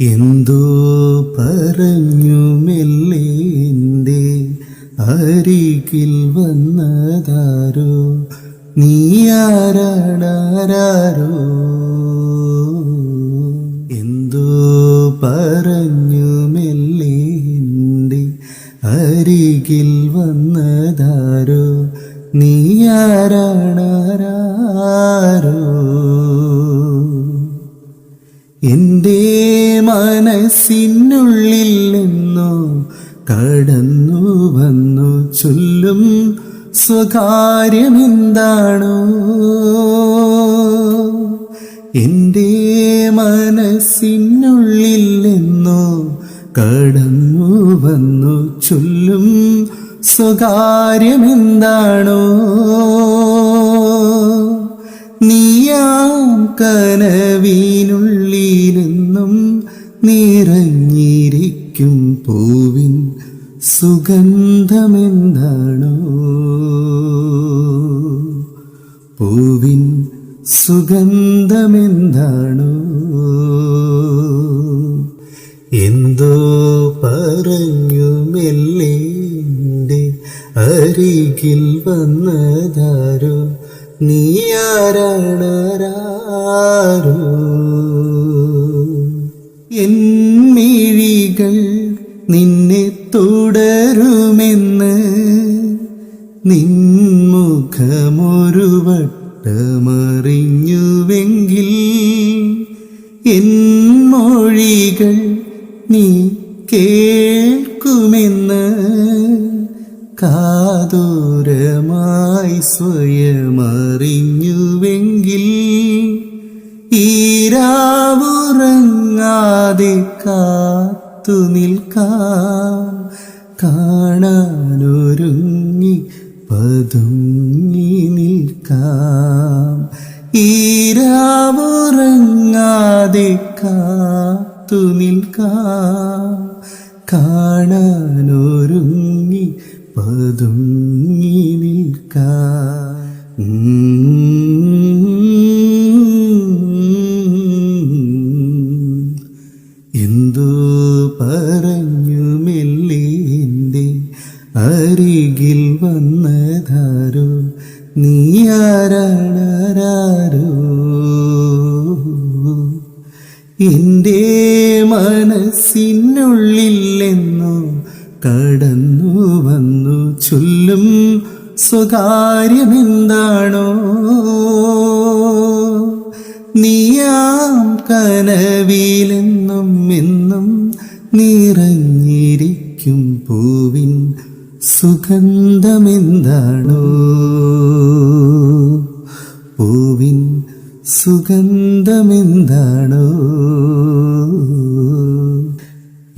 എന്തോ പറഞ്ഞു മെല്ലെ എന്റെ അരികിൽ വന്നതാരോ? നീ ആരാടാരോ എന്തോ പറഞ്ഞു മെല്ലെ എന്റെ അരികിൽ വന്നതാരോ? നീ ആരാടാരോ എന്റെ മനസ്സിനുള്ളിൽ നിന്നു കടന്നു വന്നു ചൊല്ലും സ്വകാര്യമെന്താണോ? എന്റെ മനസ്സിനുള്ളിൽ നിന്നു കടന്നു വന്നു ചൊല്ലും സ്വകാര്യമെന്താണോ? നീയാം കനവിനുള്ളിലെന്നും നിറഞ്ഞിരിക്കും പൂവിൻ സുഗന്ധമെന്താണോ? പൂവിൻ സുഗന്ധമെന്താണോ? എന്തോ പറഞ്ഞു മെല്ലെ അരികിൽ വന്നതാരോ? നീ ആരാണാരോ എന്നിഴികൾ നിന്നെ തുടരുമെന്ന് നിൻമുഖമൊരു വട്ടമറിഞ്ഞുവെങ്കിൽ എൻ മൊഴികൾ നീ കേൾക്കുമെന്ന് കാതൂരമായി സ്വയമറിഞ്ഞുവെങ്കിൽ ഈരാവുറങ്ങാതെ കാത്തു നിൽക്കാം കാണാനൊരുങ്ങി പതുങ്ങി നിൽക്കാം. ഈരാമുറങ്ങാതെ കാത്തു നിൽക്കാം കാണാനൊരുങ്ങി പതുങ്ങി നിൽക്കാം. അരികിൽ വന്നതാരോ? നീ ആരാണാരോ എന്റെ മനസ്സിനുള്ളില്ലെന്നു കടന്നു വന്നു ചൊല്ലും സ്വകാര്യമെന്താണോ? നീയാം കനവിലെന്നും എന്നും നിറഞ്ഞിരിക്കും പൂവിൻ സുഗന്ധമെന്താണോ? പൂവിൻ സുഗന്ധമെന്താണോ?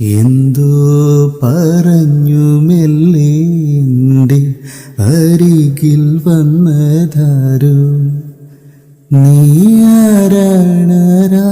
എന്തോ പറഞ്ഞു മെല്ലെ എന്റെ അരികിൽ വന്നതാരോ? നീ ആരാണാരോ